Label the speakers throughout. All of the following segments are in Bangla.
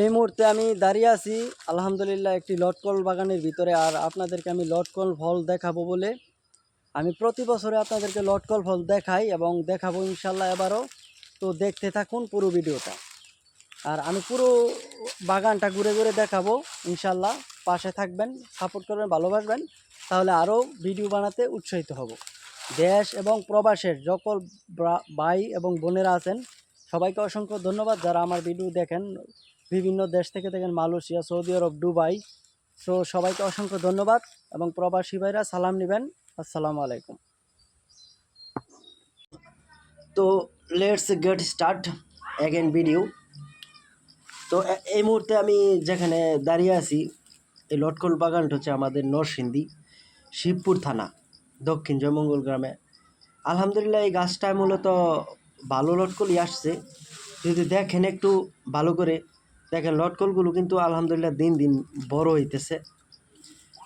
Speaker 1: এই মুহূর্তে আমি দাঁড়িয়ে আছি, আলহামদুলিল্লাহ একটি লটকল বাগানের ভিতরে, আর আপনাদেরকে আমি লটকল ফল দেখাবো বলে। আমি প্রতি বছরে আপনাদেরকে লটকল ফল দেখাই এবং দেখাবো ইনশাল্লাহ এবারও। তো দেখতে থাকুন পুরো ভিডিওটা। আর আমি পুরো বাগানটা ঘুরে ঘুরে দেখাবো ইনশাল্লাহ পাশে থাকবেন, সাপোর্ট করবেন, ভালোবাসবেন, তাহলে আরও ভিডিও বানাতে উৎসাহিত হব। দেশ এবং প্রবাসের যকল ভাই এবং বোনেরা আছেন, সবাইকে অসংখ্য ধন্যবাদ যারা আমার ভিডিও দেখেন। বিভিন্ন দেশ থেকে দেখেন Malaysia, Saudi Arab, Dubai. So সবাইকে অসংখ্য ধন্যবাদ এবং প্রবাসী ভাইরা সালাম নেবেন। আসসালামু আলাইকুম।
Speaker 2: তো let's get start again video তো এই মুহূর্তে আমি যেখানে দাঁড়িয়ে আছি, এই লটকল বাগানটা হচ্ছে আমাদের নরসিংদী, শিবপুর থানা, দক্ষিণ জয়মঙ্গল গ্রামে। আলহামদুলিল্লাহ, এই গাছটায় মূলত ভালো লটকলই আসছে। যদি দেখেন একটু ভালো করে দেখেন লটকলগুলো কিন্তু আলহামদুলিল্লাহ দিন দিন বড় হইতেছে।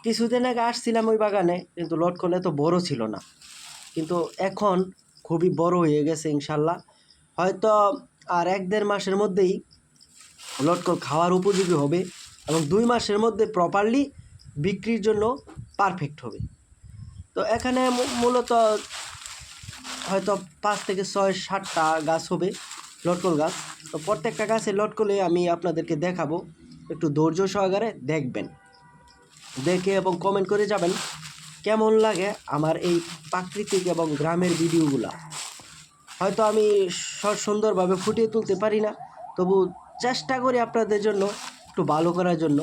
Speaker 2: কিছুদিন আগে আসছিলাম ওই বাগানে, কিন্তু লটকল এত বড় ছিল না। কিন্তু এখন খুবই বড় হয়ে গেছে ইনশাল্লাহ। হয়তো আর এক দেড় মাসের মধ্যেই লটকল খাওয়ার উপযোগী হবে এবং দুই মাসের মধ্যে প্রপারলি বিক্রির জন্য পারফেক্ট হবে। তো এখানে মূলত হয়তো পাঁচ থেকে ছয় সাতটা গাছ হবে। লটকল গাছ। তো প্রত্যেকটা গাছে লটকলে আমি আপনাদেরকে দেখাবো একটু ধৈর্য সহকারে দেখবেন। দেখে এবং কমেন্ট করে যাবেন কেমন লাগে আমার এই প্রাকৃতিক এবং গ্রামের ভিডিওগুলা। হয়তো আমি সুন্দরভাবে ফুটিয়ে তুলতে পারি না, তবু চেষ্টা করি আপনাদের জন্য একটু ভালো করার জন্য।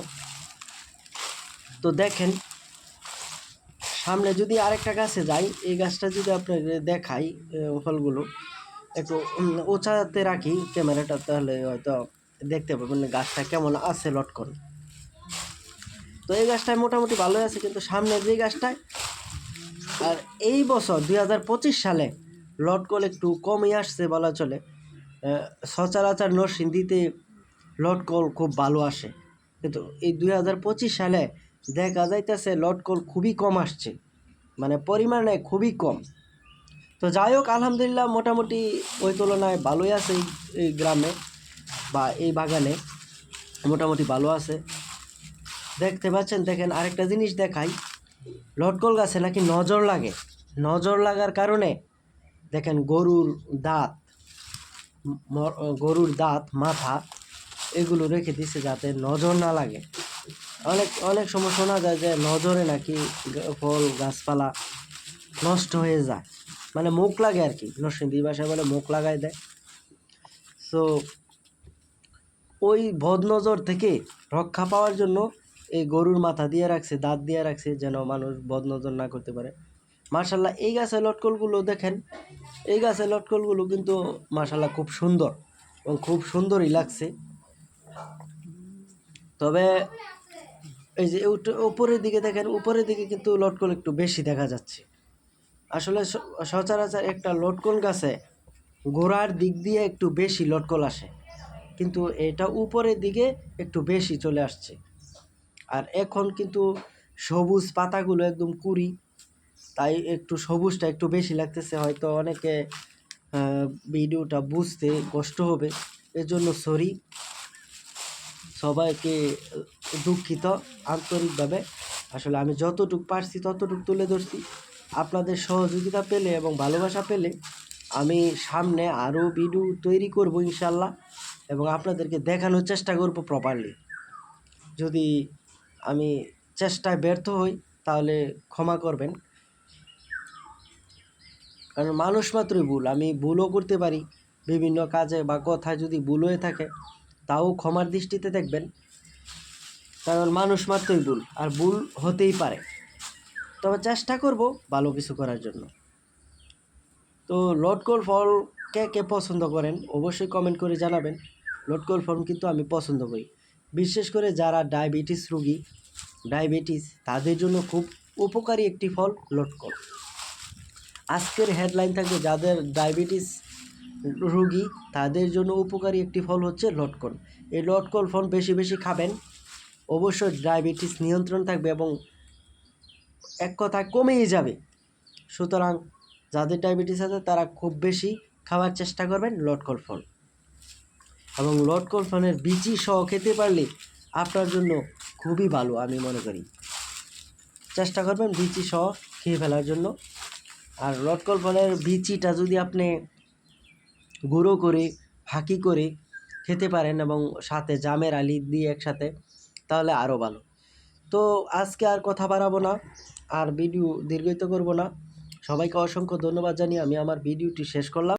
Speaker 2: তো দেখেন, সামনে যদি আরেকটা গাছে যাই, এই গাছটা যদি আপনাদের দেখাই ফলগুলো একটু উঁচাতে রাখি ক্যামেরাটা, তাহলে হয়তো দেখতে পাবেন গাছটা কেমন আছে লটকন তো এই গাছটায় মোটামুটি ভালোই আছে, কিন্তু সামনে যে গাছটায়, আর এই বছর দুই হাজার পঁচিশ সালে লটকল একটু কমই আসছে বলা চলে। সচরাচর নরসিংদীতে লটকল খুব ভালো আসে। কিন্তু এই দুই হাজার পঁচিশ সালে দেখা যাইতেছে লটকল খুবই কম আসছে। মানে পরিমাণে খুবই কম। তো যাই হোক, আলহামদুলিল্লাহ মোটামুটি ওই তুলনায় ভালোই আছে এই- গ্রামে বা এই বাগানে, মোটামুটি ভালো আছে। দেখতে পাচ্ছেন, দেখেন, আরেকটা জিনিস দেখাই। লটকল গাছে নাকি নজর লাগে। নজর লাগার কারণে, দেখেন, গরুর দাঁত গরুর দাঁত, মাথা, এগুলো রেখে দিছে যাতে নজর না লাগে। অনেক অনেক সময় শোনা যায় যে নজরে নাকি ফল, গাছপালা নষ্ট হয়ে যায়। মানে মুখ লাগে আর কি। নরসিংদী ভাষায় বলে মুখ লাগাই দেয়। সো ওই বদনজর থেকে রক্ষা পাওয়ার জন্য এই গরুর মাথা দিয়ে রাখছে, দাঁত দিয়ে রাখছে যেন মানুষ বদনজর না করতে পারে। মার্শাল্লাহ এই গাছের লটকলগুলো দেখেন। এই গাছের লটকলগুলো কিন্তু মার্শাল্লাহ খুব সুন্দর এবং খুব সুন্দরই লাগছে। তবে এই যে উপরের দিকে দেখেন, উপরের দিকে কিন্তু লটকল একটু বেশি দেখা যাচ্ছে। আসলে সচরাচর একটা লটকন গাছে গোড়ার দিক দিয়ে একটু বেশি লটকল আসে, কিন্তু এটা উপরের দিকে একটু বেশি চলে আসছে। আর এখন কিন্তু সবুজ পাতাগুলো একদম কুড়ি, তাই একটু সবুজটা একটু বেশি লাগতেছে, হয়তো অনেকে ভিডিওটা বুঝতে কষ্ট হবে এর জন্য সরি। সবাইকে দুঃখিত আন্তরিকভাবে, আসলে আমি যতটুক পারছি ততটুকু তুলে ধরছি। আপনাদের সহযোগিতা পেলে এবং ভালোবাসা পেলে আমি সামনে আরও ভিডিও তৈরি করব ইনশাল্লাহ এবং আপনাদেরকে দেখানোর চেষ্টা করব প্রপারলি যদি আমি চেষ্টায় ব্যর্থ হই, তাহলে ক্ষমা করবেন। কারণ মানুষ মাত্রই ভুল, আমি ভুলও করতে পারি। বিভিন্ন কাজে বা কথায় যদি ভুল হয়ে থাকে, তাও ক্ষমার দৃষ্টিতে দেখবেন। কারণ মানুষ মাত্রই ভুল, আর ভুল হতেই পারে। তবে চেষ্টা করব ভালো কিছু করার জন্য। তো লটকল ফল কে কে পছন্দ করেন অবশ্যই কমেন্ট করে জানাবেন। লটকল ফল কিন্তু আমি পছন্দ করি। বিশেষ করে যারা ডায়াবেটিস রোগী ডায়াবেটিস তাদের জন্য খুব উপকারী একটি ফল লটকল আজকের হেডলাইন থাকবে যাদের ডায়াবেটিস রোগী, তাদের জন্য উপকারী একটি ফল হচ্ছে লটকন এই লটকল ফল বেশি বেশি খাবেন। অবশ্যই ডায়াবেটিস নিয়ন্ত্রণ থাকবে এবং এক কথায় কমেই যাবে। সুতরাং যাদের ডায়াবেটিস আছে, তারা খুব বেশি খাওয়ার চেষ্টা করবেন লটকল ফল। এবং লটকল ফলের বিচি সহ খেতে পারলে আপনার জন্য খুবই ভালো, আমি মনে করি। চেষ্টা করবেন বিচি সহ খেয়ে ফেলার জন্য। আর লটকল ফলের বিচিটা যদি আপনি গুঁড়ো করে, ফাঁকি করে খেতে পারেন এবং সাথে জামের আলি দিয়ে একসাথে, তাহলে আরও ভালো। তো আজকে আর কথা বাড়াবো না, আর ভিডিও দীর্ঘায়িত করব না। সবাইকে অসংখ্য ধন্যবাদ জানিয়ে আমি আমার ভিডিওটি শেষ করলাম।